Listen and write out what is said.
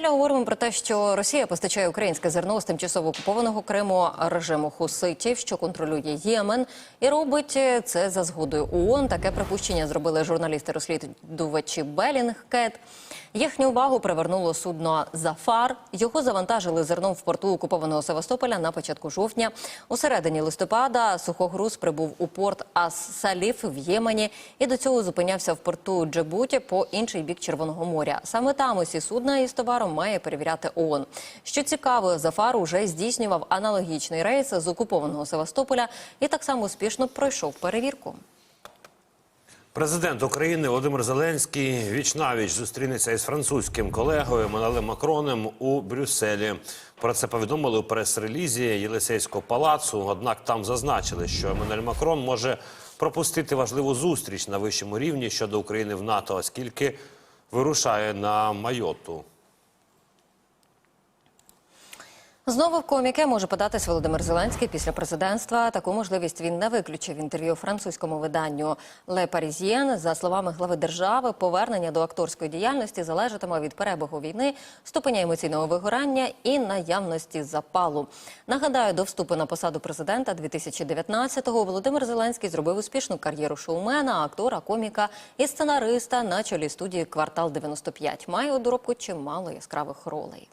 Далі говоримо про те, що Росія постачає українське зерно з тимчасово окупованого Криму режиму хуситів, що контролює Ємен, і робить це за згодою ООН. Таке припущення зробили журналісти-розслідувачі Белінгкет. Їхню увагу привернуло судно Зафар. Його завантажили зерном в порту окупованого Севастополя на початку жовтня. У середині листопада сухогруз прибув у порт Ас-Саліф в Ємені і до цього зупинявся в порту Джибуті по інший бік Червоного моря. Саме там усі судна із товаром має перевіряти ООН. Що цікаво, Зафар уже здійснював аналогічний рейс з окупованого Севастополя і так само успішно пройшов перевірку. Президент України Володимир Зеленський вічнавіч зустрінеться із французьким колегою Еммануелем Макроном у Брюсселі. Про це повідомили у прес-релізі Єлисейського палацу. Однак там зазначили, що Еммануель Макрон може пропустити важливу зустріч на вищому рівні щодо України в НАТО, оскільки вирушає на Майоту. Знову в коміки може податись Володимир Зеленський після президентства. Таку можливість він не виключив інтерв'ю французькому виданню Le Parisien. За словами глави держави, повернення до акторської діяльності залежатиме від перебігу війни, ступеня емоційного вигорання і наявності запалу. Нагадаю, до вступу на посаду президента 2019-го Володимир Зеленський зробив успішну кар'єру шоумена, актора, коміка і сценариста на чолі студії Квартал 95 Має у доробку чимало яскравих ролей.